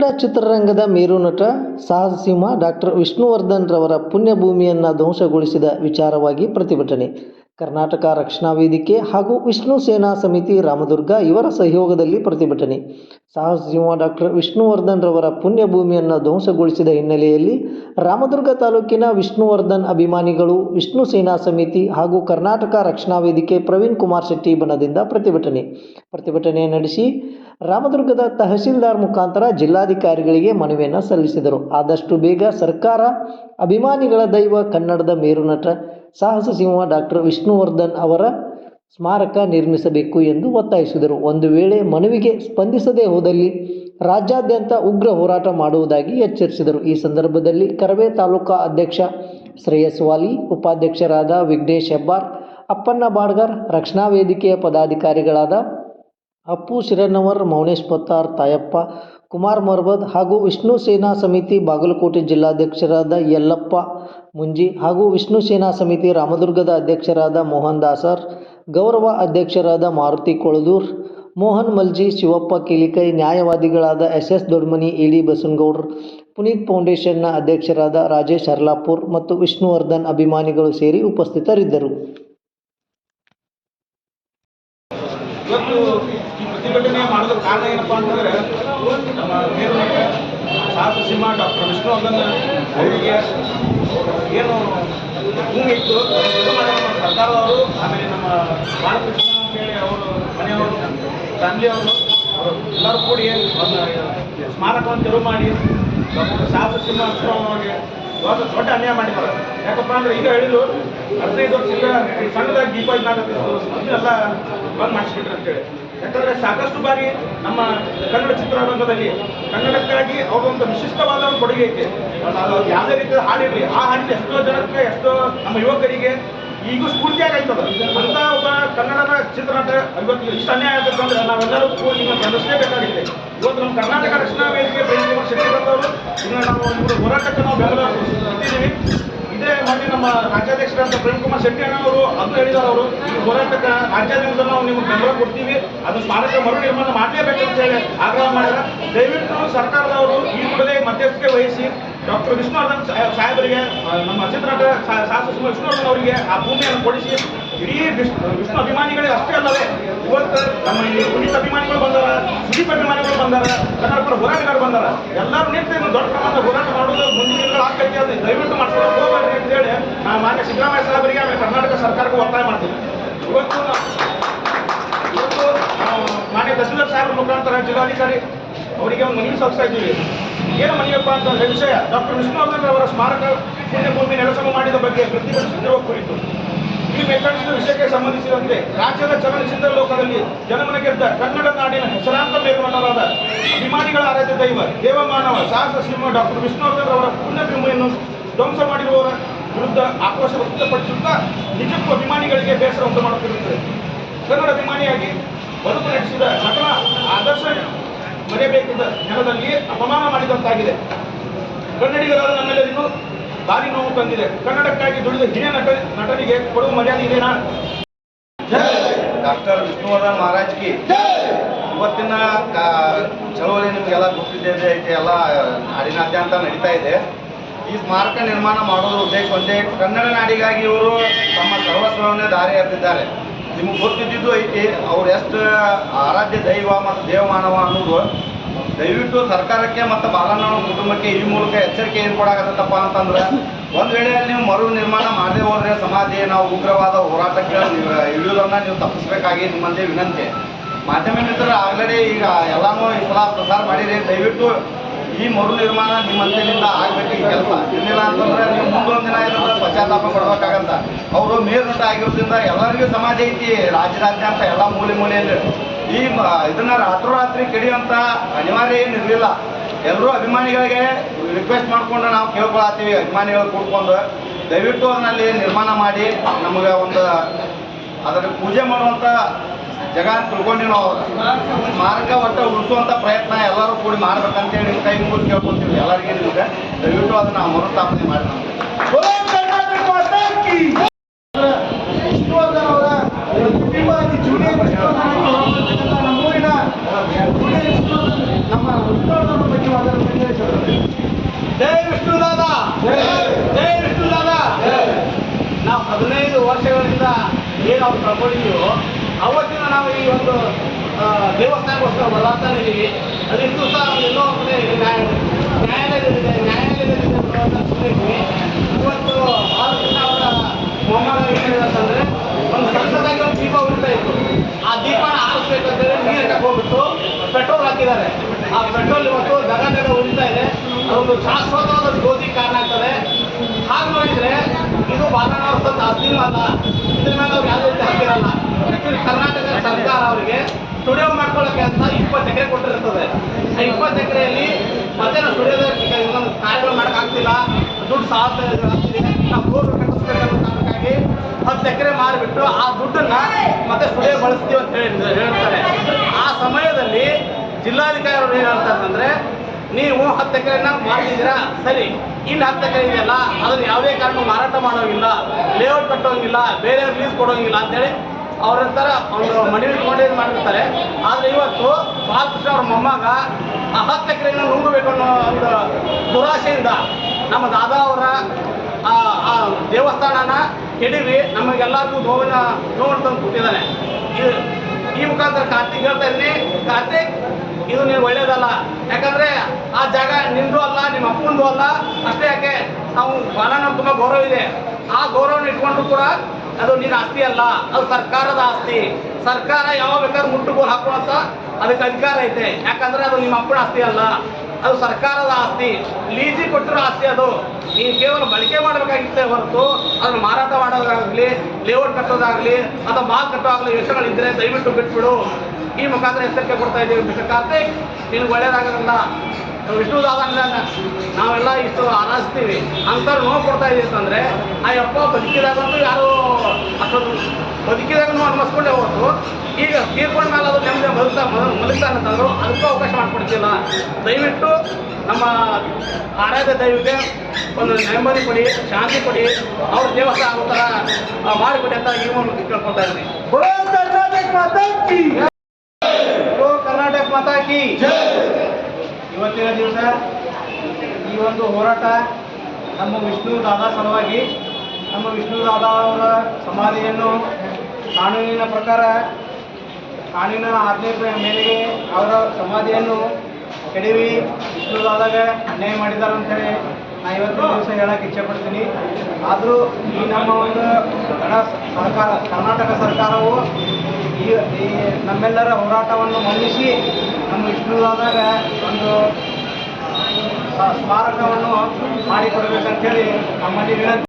ಕನ್ನಡ ಚಿತ್ರರಂಗದ ಮೇರು ನಟ ಸಾಹಸಿಂಹ ಡಾಕ್ಟರ್ ವಿಷ್ಣುವರ್ಧನ್ ರವರ ಪುಣ್ಯಭೂಮಿಯನ್ನು ಧ್ವಂಸಗೊಳಿಸಿದ ವಿಚಾರವಾಗಿ ಪ್ರತಿಭಟನೆ. ಕರ್ನಾಟಕ ರಕ್ಷಣಾ ವೇದಿಕೆ ಹಾಗೂ ವಿಷ್ಣು ಸೇನಾ ಸಮಿತಿ ರಾಮದುರ್ಗ ಇವರ ಸಹಯೋಗದಲ್ಲಿ ಪ್ರತಿಭಟನೆ. ಸಾಹಸಿಂಹ ಡಾಕ್ಟರ್ ವಿಷ್ಣುವರ್ಧನ್ ರವರ ಪುಣ್ಯಭೂಮಿಯನ್ನು ಧ್ವಂಸಗೊಳಿಸಿದ ಹಿನ್ನೆಲೆಯಲ್ಲಿ ರಾಮದುರ್ಗ ತಾಲೂಕಿನ ವಿಷ್ಣುವರ್ಧನ್ ಅಭಿಮಾನಿಗಳು, ವಿಷ್ಣು ಸೇನಾ ಸಮಿತಿ ಹಾಗೂ ಕರ್ನಾಟಕ ರಕ್ಷಣಾ ವೇದಿಕೆ ಪ್ರವೀಣ್ ಕುಮಾರ್ ಶೆಟ್ಟಿ ಬಣದಿಂದ ಪ್ರತಿಭಟನೆ. ಪ್ರತಿಭಟನೆ ನಡೆಸಿ ರಾಮದುರ್ಗದ ತಹಸೀಲ್ದಾರ್ ಮುಖಾಂತರ ಜಿಲ್ಲಾಧಿಕಾರಿಗಳಿಗೆ ಮನವಿಯನ್ನು ಸಲ್ಲಿಸಿದರು. ಆದಷ್ಟು ಬೇಗ ಸರ್ಕಾರ ಅಭಿಮಾನಿಗಳ ದೈವ ಕನ್ನಡದ ಮೇರುನಟ ಸಾಹಸ ಸಿಂಹ ಡಾಕ್ಟರ್ ವಿಷ್ಣುವರ್ಧನ್ ಅವರ ಸ್ಮಾರಕ ನಿರ್ಮಿಸಬೇಕು ಎಂದು ಒತ್ತಾಯಿಸಿದರು. ಒಂದು ವೇಳೆ ಮನವಿಗೆ ಸ್ಪಂದಿಸದೇ ಹೋದಲ್ಲಿ ರಾಜ್ಯಾದ್ಯಂತ ಉಗ್ರ ಹೋರಾಟ ಮಾಡುವುದಾಗಿ ಎಚ್ಚರಿಸಿದರು. ಈ ಸಂದರ್ಭದಲ್ಲಿ ಕರವೇ ತಾಲೂಕಾ ಅಧ್ಯಕ್ಷ ಶ್ರೇಯಸ್ ವಾಲಿ, ಉಪಾಧ್ಯಕ್ಷರಾದ ವಿಘ್ನೇಶ್ ಹೆಬ್ಬಾರ್, ಅಪ್ಪಣ್ಣ ಬಾಡ್ಗರ್, ರಕ್ಷಣಾ ವೇದಿಕೆಯ ಪದಾಧಿಕಾರಿಗಳಾದ ಅಪ್ಪು, ಶಿರನವರ್, ಮೌನೇಶ್ ಪತ್ತಾರ್, ತಾಯಪ್ಪ, ಕುಮಾರ್ ಮರ್ಬದ್ ಹಾಗೂ ವಿಷ್ಣು ಸೇನಾ ಸಮಿತಿ, ಬಾಗಲಕೋಟೆ ಜಿಲ್ಲಾಧ್ಯಕ್ಷರಾದ ಯಲ್ಲಪ್ಪ ಮುಂಜಿ ಹಾಗೂ ವಿಷ್ಣು ಸೇನಾ ಸಮಿತಿ ರಾಮದುರ್ಗದ ಅಧ್ಯಕ್ಷರಾದ ಮೋಹನ್ ದಾಸರ್, ಗೌರವ ಅಧ್ಯಕ್ಷರಾದ Maruti Koladur, Mohan Malji, Shivappa Kilikai, ನ್ಯಾಯವಾದಿಗಳಾದ S S Dodmani A D ಬಸನಗೌಡ್ರು, Puneeth ಫೌಂಡೇಶನ್ನ ಅಧ್ಯಕ್ಷರಾದ ರಾಜೇಶ್ ಹರ್ಲಾಪುರ್ ಮತ್ತು ವಿಷ್ಣುವರ್ಧನ್ ಅಭಿಮಾನಿಗಳು ಸೇರಿ ಉಪಸ್ಥಿತರಿದ್ದರು ಇವತ್ತು ಈ ಪ್ರತಿಭಟನೆ ಮಾಡೋದ್ರ ಕಾರಣ ಏನಪ್ಪಾ ಅಂತಂದ್ರೆ, ನಮ್ಮ ನಟ ಸಾಹಸ ಸಿಂಹ ಡಾಕ್ಟರ್ ವಿಷ್ಣುವರ್ಧನ್ ಅವರಿಗೆ ಏನು ಭೂಮಿ ಇತ್ತು. ಸರ್ಕಾರದವರು ಆಮೇಲೆ ನಮ್ಮ ಬಾಲಕೃಷ್ಣ ಅಂತೇಳಿ ಅವರು, ಮನೆಯವರು ಫ್ಯಾಮಿಲಿಯವರು ಅವರು ಎಲ್ಲರೂ ಕೂಡಿ ಒಂದು ಸ್ಮಾರಕವನ್ನು ತೆರವು ಮಾಡಿ ಡಾಕ್ಟರ್ ಸಾಹಸ ಸಿಂಹ ಅವರಿಗೆ ಇವಾಗ ದೊಡ್ಡ ಅನ್ಯಾಯ ಮಾಡಿದ್ದಾರೆ ಯಾಕಪ್ಪ ಅಂದ್ರೆ ಈಗ ಹೇಳಿದ್ರು ಹದಿನೈದು ವರ್ಷದಿಂದ ಸಣ್ಣದಾಗಿ ದೀಪ ಇದ್ದಾಗತ್ತಿತ್ತು ಎಲ್ಲ ಬಂದ್ ಮಾಡಿಸ್ಬಿಟ್ರಿ ಅಂತೇಳಿ. ಯಾಕಂದ್ರೆ ಸಾಕಷ್ಟು ಬಾರಿ ನಮ್ಮ ಕನ್ನಡ ಚಿತ್ರರಂಗದಲ್ಲಿ ಕನ್ನಡಕ್ಕಾಗಿ ಅವರೊಂದು ವಿಶಿಷ್ಟವಾದ ಒಂದು ಕೊಡುಗೆ ಐತೆ. ಯಾವುದೇ ರೀತಿಯ ಹಾಡಿರಲಿ, ಆ ಹಾಡಿನ ಎಷ್ಟೋ ಜನಕ್ಕೆ, ಎಷ್ಟೋ ನಮ್ಮ ಯುವಕರಿಗೆ ಈಗೂ ಸ್ಫೂರ್ತಿಯಾಗಿ ಆಯ್ತದ ಅಂತ ಒಬ್ಬ ಕನ್ನಡದ ಚಿತ್ರನಟ ಇವತ್ತು ಇಷ್ಟು ಅನ್ಯಾಯ ಆಗಬೇಕಂದ್ರೆ ನಾವೆಲ್ಲರೂ ನಿಮ್ಮ ಈಗ ಗಮನಿಸಲೇಬೇಕಾಗಿದೆ ಇವತ್ತು ನಮ್ಮ ಕರ್ನಾಟಕ ರಕ್ಷಣಾ ವೇದಿಕೆ ಶಕ್ತಿ ಶೆಟ್ಟಿ ಬಂದವರು ಇನ್ನು ನಾವು ಇವರು ಹೋರಾಟಕ್ಕೆ ನಾವು ಬೆಂಬಲ ಕೊಡ್ತಿದ್ದೀವಿ ಇದೇ ಮೊನ್ನೆ ನಮ್ಮ ರಾಜ್ಯಾಧ್ಯಕ್ಷರಾದ ಪ್ರೇಮ್ ಕುಮಾರ್ ಶೆಟ್ಟಿ ಅಣ್ಣವರು ಅದು ಹೇಳಿದಾರೆ ಅವರು, ಈ ಹೋರಾಟಕ್ಕೆ ರಾಜ್ಯಾದ್ಯಂತ ನಾವು ನಿಮ್ಗೆ ಬೆಂಬಲ ಕೊಡ್ತೀವಿ. ಅದು ಸ್ಮಾರಕ ಮರು ನಿರ್ಮಾಣ ಮಾಡಲೇಬೇಕು ಅಂತ ಹೇಳಿ ಆಗ್ರಹ ಮಾಡಿದ್ರೆ ದಯವಿಟ್ಟು ಸರ್ಕಾರದವರು ಈ ಕೂಡಲೇ ಮಧ್ಯಸ್ಥಿಕೆ ವಹಿಸಿ ಡಾಕ್ಟರ್ ವಿಷ್ಣುವರ್ಧನ್ ಸಾಹೇಬ್- ಸಾಹೇಬರಿಗೆ ನಮ್ಮ ಚಿತ್ರನಟ ಶಾಸಕ ವಿಷ್ಣುವರ್ಧನ್ ಅವರಿಗೆ ಆ ಭೂಮಿಯನ್ನು ಕೊಡಿಸಿ. ಇಡೀ ವಿಷ್ಣು ವಿಷ್ಣು ಅಭಿಮಾನಿಗಳಿಗೆ ಅಷ್ಟೇ ಅಲ್ಲವೇ, ಇವತ್ತು ನಮ್ಮ ಈ ಪುನೀತ್ ಅಭಿಮಾನಿಗಳು ಬಂದಾರ, ಸುದೀಪ್ ಅಭಿಮಾನಿಗಳು ಬಂದಾರ ಕನ್ನಡ ಪರ ಹೋರಾಟಗಾರರು ಬಂದಾರ. ಎಲ್ಲರೂ ನಿಂತು ದೊಡ್ಡ ಪ್ರಮಾಣದ ಹೋರಾಟ ಮಾಡೋದು ಮುಂದಿನ ದಿನಗಳು ಆಗ್ತೈತಿ ಅದು ದಯವಿಟ್ಟು ಮಾಡ್ಕೊಳ್ಳೋಕೆ ಹೋಗ್ಬೇಡ್ರಿ ಅಂತ ಹೇಳಿ ನಾನು ಮಾನ್ಯ ಸಿದ್ದರಾಮಯ್ಯ ಸಾಹೇಬರಿಗೆ ಆಮೇಲೆ ಕರ್ನಾಟಕ ಸರ್ಕಾರಕ್ಕೆ ಒತ್ತಾಯ ಮಾಡ್ತೀನಿ. ಇವತ್ತು ಇವತ್ತು ಮಾನ್ಯ ತಹಸೀಲ್ದಾರ್ ಸಾಹೇಬ್ರ ಮುಖಾಂತರ ಜಿಲ್ಲಾಧಿಕಾರಿ ಅವರಿಗೆ ಒಂದು ಮನವಿ ಸಲ್ಲಿಸ್ತಾ ಇದ್ದೀವಿ. ಏನು ಮನವಿಯಪ್ಪ ಅಂತ ವಿಷಯ, ಡಾಕ್ಟರ್ ವಿಷ್ಣುವರ್ಧನ್ ಅವರ ಸ್ಮಾರಕ ಪುಣ್ಯಭೂಮಿ ನೆಲಸಮ ಮಾಡಿದ ಬಗ್ಗೆ ಪ್ರತಿಭಟಿಸುತ್ತಿರುವ ಕುರಿತು ಈ ಮೆಕ್ಕಣಿಸಿದ ವಿಷಯಕ್ಕೆ ಸಂಬಂಧಿಸಿದಂತೆ ರಾಜ್ಯದ ಚಲನಚಿತ್ರ ಲೋಕದಲ್ಲಿ ಜನಮನ ಗೆದ್ದ ಕನ್ನಡ ನಾಡಿನ ಹೆಸರಾಂತ ಮೇಲ್ಮಟ್ಟರಾದ ಅಭಿಮಾನಿಗಳ ಆರಾಧ್ಯ ದೈವ ದೇವಮಾನವ ಸಾಹಸ ಸಿಂಹ ಡಾಕ್ಟರ್ ವಿಷ್ಣುವರ್ಧನ್ ಅವರ ಪುಣ್ಯಭೂಮಿಯನ್ನು ಧ್ವಂಸ ಮಾಡಿರುವವರ ವಿರುದ್ಧ ಆಕ್ರೋಶ ವ್ಯಕ್ತಪಡಿಸುತ್ತಾ ನಿಜಕ್ಕೂ ಅಭಿಮಾನಿಗಳಿಗೆ ಬೇಸರ ಉಂಟು ಮಾಡುತ್ತಿರುತ್ತದೆ. ಕನ್ನಡ ಅಭಿಮಾನಿಯಾಗಿ ಬದುಕು ನಡೆಸಿದ ನಟನ, ಆದರ್ಶ ಮರೆಯಬೇಕಿದ್ದ ನೆಲದಲ್ಲಿ ಅಪಮಾನ ಮಾಡಿದಂತಾಗಿದೆ. ಕನ್ನಡಿಗರಾದ ನಮ್ಮೆಲ್ಲರಿಗೂ ಭಾರಿ ನೋವು ತಂದಿದೆ. ಕನ್ನಡಕ್ಕಾಗಿ ದುಡಿದ ಹಿರಿಯ ನಟ, ನಟನಿಗೆ ಕೊಡುವ ಮರ್ಯಾದೆ ಇದೆನಾ? ಡಾಕ್ಟರ್ ವಿಷ್ಣುವರ್ಧನ್ ಮಹಾರಾಜ್ಗೆ ಇವತ್ತಿನ ಚಳವಳಿ ನಿಮಗೆಲ್ಲ ಗೊತ್ತಿದೆ ಐತೆ ಎಲ್ಲ ನಾಡಿನಾದ್ಯಂತ ನಡೀತಾ ಇದೆ. ಈ ಸ್ಮಾರಕ ನಿರ್ಮಾಣ ಮಾಡೋದ್ರ ಉದ್ದೇಶ ಒಂದೇ, ಕನ್ನಡ ನಾಡಿಗಾಗಿ ಇವರು ತಮ್ಮ ಸರ್ವಸ್ವವನ್ನೇ ದಾರಿ ಎತ್ತಿದ್ದಾರೆ. ನಿಮಗೆ ಗೊತ್ತಿದ್ದು ಐತಿ, ಅವ್ರು ಎಷ್ಟು ಆರಾಧ್ಯ ದೈವ ಮತ್ತು ದೇವಮಾನವ ಅನ್ನೋದು. ದಯವಿಟ್ಟು ಸರ್ಕಾರಕ್ಕೆ ಮತ್ತು ಬಾಲಣ್ಣ ಕುಟುಂಬಕ್ಕೆ ಈ ಮೂಲಕ ಎಚ್ಚರಿಕೆ ಏನು ಕೊಡಾಕತ್ತಪ್ಪ ಅಂತಂದ್ರೆ, ಒಂದು ವೇಳೆ ನೀವು ಮರು ನಿರ್ಮಾಣ ಮಾಡದೆ ಹೋದ್ರೆ ಸಮಾಧಿ ನಾವು ಉಗ್ರವಾದ ಹೋರಾಟಕ್ಕೆ ಇಳಿಯೋದನ್ನ ನೀವು ತಪ್ಪಿಸ್ಬೇಕಾಗಿ ನಿಮ್ಮಲ್ಲಿ ವಿನಂತಿ. ಮಾಧ್ಯಮ ಮಿತ್ರರು ಆಲ್ರೆಡಿ ಈಗ ಎಲ್ಲಾನು ಈ ಸಲ ಪ್ರಸಾರ ಮಾಡಿರಿ. ದಯವಿಟ್ಟು ಈ ಮರು ನಿರ್ಮಾಣ ನಿಮ್ಮಂತೆಯಿಂದ ಆಗ್ಬೇಕು ಇರಲಿಲ್ಲ ಅಂತಂದ್ರೆ ನೀವು ಮುಂದೊಂದು ದಿನ ಇದ್ರೆ ಪಶ್ಚಾತ್ತಾಪ ಪಡ್ಬೇಕಾಗಂತ. ಅವರು ಮೇಲ್ನಟ ಆಗಿರೋದ್ರಿಂದ ಎಲ್ಲರಿಗೂ ಸಮಾಜ ಐತಿ, ರಾಜ್ಯದಾದ್ಯಂತ ಎಲ್ಲ ಮೂಲೆ ಮೂಲೆಯಲ್ಲಿ. ಈ ಇದನ್ನ ರಾತ್ರೋರಾತ್ರಿ ಕಡಿಯುವಂತ ಅನಿವಾರ್ಯ ಏನು ಇರಲಿಲ್ಲ. ಎಲ್ಲರೂ ಅಭಿಮಾನಿಗಳಿಗೆ ರಿಕ್ವೆಸ್ಟ್ ಮಾಡ್ಕೊಂಡು ನಾವು ಕೇಳ್ಕೊಳತ್ತೀವಿ, ಅಭಿಮಾನಿಗಳು ಕೂಡ್ಕೊಂಡು. ದಯವಿಟ್ಟು ಅದನ್ನಲ್ಲಿ ನಿರ್ಮಾಣ ಮಾಡಿ, ನಮಗೆ ಒಂದು ಅದರ ಪೂಜೆ ಮಾಡುವಂಥ ಜಗ ತಿಳ್ಕೊಂಡು ನಾವು ಸ್ಮಾರಕ ಒಟ್ಟು ಉಳಿಸುವಂಥ ಪ್ರಯತ್ನ ಎಲ್ಲರೂ ಕೂಡಿ ಮಾಡ್ಬೇಕಂತೇಳಿ ಕೈ ಮುಗಿದು ಕೇಳ್ಕೊತೀವಿ ಎಲ್ಲರಿಗೂ ನಿಮ್ಗೆ. ದಯವಿಟ್ಟು ಅದನ್ನು ಮರುಸ್ಥಾಪನೆ ಮಾಡಿ ವಿಷ್ಣು ನಾವು ಹದಿನೈದು ವರ್ಷಗಳಿಂದ ಏನು ಅವ್ರು ಅವತ್ತಿನ ನಾವು ಈ ಒಂದು ದೇವಸ್ಥಾನಕ್ಕೋಸ್ಕರ ಬದಲಾಗ್ತಾನೆ ಇದ್ದೀವಿ ಅದಿಷ್ಟು ಸಹ ಎಲ್ಲೋ ನ್ಯಾಯ ನ್ಯಾಯಾಲಯದಲ್ಲಿದೆ ಸುಮ್ಮನಿದ್ವಿ ಇವತ್ತು ಆರು ಅವರ ಮೊಮ್ಮಗ ಹೇಳಿದಂತಂದ್ರೆ ಒಂದು ಸಣ್ಣದಾಗಿ ದೀಪ ಉರಿತಾ ಇತ್ತು ಆ ದೀಪನ ಆರಿಸ್ಬೇಕಂತೇಳಿ ನೀರು ಹೋಗ್ಬಿಟ್ಟು ಪೆಟ್ರೋಲ್ ಹಾಕಿದ್ದಾರೆ. ಆ ಪೆಟ್ರೋಲ್ ಇವತ್ತು ದಗ ದಗ ಉರಿತಾ ಇದೆ. ಶಾಶ್ವತವಾದ ಗೋಧಿ ಕಾರಣ ಆಗ್ತದೆ. ಹಾಗೆ ಇದು ಬಾಲನವರ ಆಸ್ತಿನೂ ಅಲ್ಲ. ಇದ್ರ ಮೇಲೆ ಅವ್ರು ಯಾವುದೇ ರೀತಿ ಕರ್ನಾಟಕ ಸರ್ಕಾರ ಅವರಿಗೆ ತುಡಿಯೋ ಮಾಡ್ಕೊಳ್ಳೋಕೆ ಅಂತ ಇಪ್ಪತ್ತು ಎಕರೆ ಕೊಟ್ಟಿರ್ತದೆ. ಆ ಇಪ್ಪತ್ತು ಎಕರೆಯಲ್ಲಿ ಮತ್ತೆ ನಾವು ಸ್ಟುಡಿಯೋದ ಇನ್ನೊಂದು ಕಾರ್ಯಗಳು ಮಾಡೋಕ್ಕಾಗ್ತಿಲ್ಲ ದುಡ್ಡು ಸಾಲ ನಾವು ರೋಡ್ ಕಟ್ಟಿಸ್ಬೇಕನ್ನೋ ಕಾರಣಕ್ಕಾಗಿ ಹತ್ತು ಎಕರೆ ಮಾರಿಬಿಟ್ಟು ಆ ದುಡ್ಡನ್ನ ಮತ್ತೆ ಸ್ಟುಡಿಯೋ ಬಳಸ್ತೀವಿ ಅಂತ ಹೇಳಿ ಹೇಳ್ತಾರೆ. ಆ ಸಮಯದಲ್ಲಿ ಜಿಲ್ಲಾಧಿಕಾರಿ ಅವರು ಏನು ಹೇಳ್ತಾರೆ ಅಂದರೆ ನೀವು ಹತ್ತು ಎಕರೆನ ಮಾರಿದ್ದೀರಾ ಸರಿ. ಇನ್ನು ಹತ್ತು ಎಕರೆ ಇದೆಯಲ್ಲ, ಅದನ್ನು ಯಾವುದೇ ಕಾರಣಕ್ಕೂ ಮಾರಾಟ ಮಾಡೋಂಗಿಲ್ಲ ಲೇಔಟ್ ಕಟ್ಟೋಂಗಿಲ್ಲ, ಬೇರೆ ಲೀಸ್ ಕೊಡೋಂಗಿಲ್ಲ ಅಂತೇಳಿ ಅವ್ರ ಹತ್ರ ಒಂದು ಮನವಿ ಇಟ್ಕೊಂಡೇ ಇದು ಮಾಡಿರ್ತಾರೆ ಆದರೆ ಇವತ್ತು ಬಾಲಕೃಷ್ಣ ಅವ್ರ ಮೊಮ್ಮಗ ಹತ್ತು ಎಕರೆಯನ್ನು ನುಂಗಬೇಕು ಅನ್ನೋ ಒಂದು ದುರಾಶೆಯಿಂದ ನಮ್ಮ ದಾದಾ ಅವರ ಆ ದೇವಸ್ಥಾನನ ಕೆಡವಿ ನಮಗೆಲ್ಲರಿಗೂ ನೋವಿನ ನೋವನ್ನು ತಂದು ಕೊಟ್ಟಿದ್ದಾನೆ ಈ ಮುಖಾಂತರ ಕಾರ್ತಿಕ್ ಹೇಳ್ತಾ ಇದ್ದೀನಿ. ಕಾರ್ತಿಕ್, ಇದು ನೀವು ಒಳ್ಳೇದಲ್ಲ. ಯಾಕಂದ್ರೆ ಆ ಜಾಗ ನಿಂದು ಅಲ್ಲ, ನಿಮ್ಮ ಅಪ್ಪಂದು ಅಲ್ಲ. ಅಷ್ಟೇ ಯಾಕೆ, ನಾವು ಬಾಲನ ತುಂಬ ಗೌರವ ಇದೆ. ಆ ಗೌರವನ ಇಟ್ಕೊಂಡ್ರು ಕೂಡ ಅದು ನಿನ್ನ ಆಸ್ತಿ ಅಲ್ಲ, ಅದು ಸರ್ಕಾರದ ಆಸ್ತಿ. ಸರ್ಕಾರ ಯಾವ ಬೇಕಾದ್ರೂ ಮುಟ್ಟುಗೋಲು ಹಾಕುವಂತ ಅದಕ್ಕೆ ಅಧಿಕಾರ ಐತೆ. ಯಾಕಂದ್ರೆ ಅದು ನಿಮ್ಮ ಅಪ್ಪನ ಆಸ್ತಿ ಅಲ್ಲ, ಅದು ಸರ್ಕಾರದ ಆಸ್ತಿ. ಲೀಸಿ ಕೊಟ್ಟಿರೋ ಆಸ್ತಿ ಅದು. ನೀನು ಕೇವಲ ಬಳಕೆ ಮಾಡಬೇಕಾಗಿತ್ತೆ ಹೊರತು, ಅದನ್ನು ಮಾರಾಟ ಮಾಡೋದಾಗಲಿ ಲೇಔಟ್ ಕಟ್ಟೋದಾಗಲಿ, ಅಥವಾ ಮಾಲ್ ಕಟ್ಟೋದಾಗಲಿ ಯೋಚನೆಗಳಿದ್ದರೆ ದಯವಿಟ್ಟು ಬಿಟ್ಬಿಡು. ಈ ಮುಖಾಂತರ ಎಚ್ಚರಿಕೆ ಕೊಡ್ತಾ ಇದ್ದೀವಿ ಕಾರ್ತಿಕ್. ನಿನಗೆ ಒಳ್ಳೇದಾಗೋದಿಲ್ಲ ವಿಷ್ಣುದಾದನ್ನ ನಾವೆಲ್ಲ ಇಷ್ಟು ಆರಾಧಿಸ್ತೀವಿ. ಅಂಥವ್ರು ನೋವು ಕೊಡ್ತಾ ಇದ್ದೀವಿ ಅಂತಂದರೆ ಆ ಯಪ್ಪ ಬದುಕಿದಾಗಂತೂ ಯಾರು ಅಷ್ಟೊಂದು ಬದುಕಿದಾಗೂ ಅನ್ಮಸ್ಕೊಂಡೇ ಹೊರತು ಈಗ ತೀರ್ಕೊಂಡ ಮೇಲೆ ಅದು ನೆಮ್ಮದಿ ಬದುಕ್ತಾ ಮಲಗ್ತಾನೆ ಅಂತಂದ್ರು ಅದಕ್ಕೂ ಅವಕಾಶ ಮಾಡಿಕೊಡ್ತಿಲ್ಲ. ದಯವಿಟ್ಟು ನಮ್ಮ ಆರಾಧ್ಯ ದೈವಕ್ಕೆ ಒಂದು ನೆಮ್ಮದಿ ಕೊಡಿ ಶಾಂತಿ ಕೊಡಿ. ಅವ್ರ ದೇವಸ್ಥಾನ ಆಗೋ ಥರ ಮಾಡಿಕೊಡಿ ಅಂತ ಈ ಮೂಲಕ ಕೇಳ್ಕೊಳ್ತಾ ಇದ್ದೀನಿ. ಕರ್ನಾಟಕ ಮಾತಾ ಕಿ. ಇವತ್ತಿನ ದಿವಸ ಈ ಒಂದು ಹೋರಾಟ ನಮ್ಮ ವಿಷ್ಣು ದಾದಾ ಸಲುವಾಗಿ ನಮ್ಮ ವಿಷ್ಣು ದಾದಾ ಅವರ ಸಮಾಧಿಯನ್ನು ಕಾನೂನಿನ ಪ್ರಕಾರ ಕಾನೂನಿನ ಆಜ್ಞೆ ಮೇರೆಗೆ ಅವರ ಸಮಾಧಿಯನ್ನು ಕೆಡವಿ ವಿಷ್ಣು ದಾದಾಗ ಅನ್ಯಾಯ ಮಾಡಿದ್ದಾರೆ ಅಂತೇಳಿ ನಾ ಇವತ್ತಿನ ದಿವಸ ಹೇಳಕ್ಕೆ ಇಚ್ಛೆಪಡ್ತೀನಿ. ಆದರೂ ಈ ನಮ್ಮ ಒಂದು ಗಣ ಸರ್ಕಾರ, ಕರ್ನಾಟಕ ಸರ್ಕಾರವು ಈ ನಮ್ಮೆಲ್ಲರ ಹೋರಾಟವನ್ನು ಮನ್ನಿಸಿ ನಮ್ಮ ವಿಷ್ಣುದಾದಾಗ ಒಂದು ಸ್ಮಾರಕವನ್ನು ಮಾಡಿಕೊಡ್ಬೇಕಂತೇಳಿ ನಮ್ಮಲ್ಲಿ ವಿನಂತಿ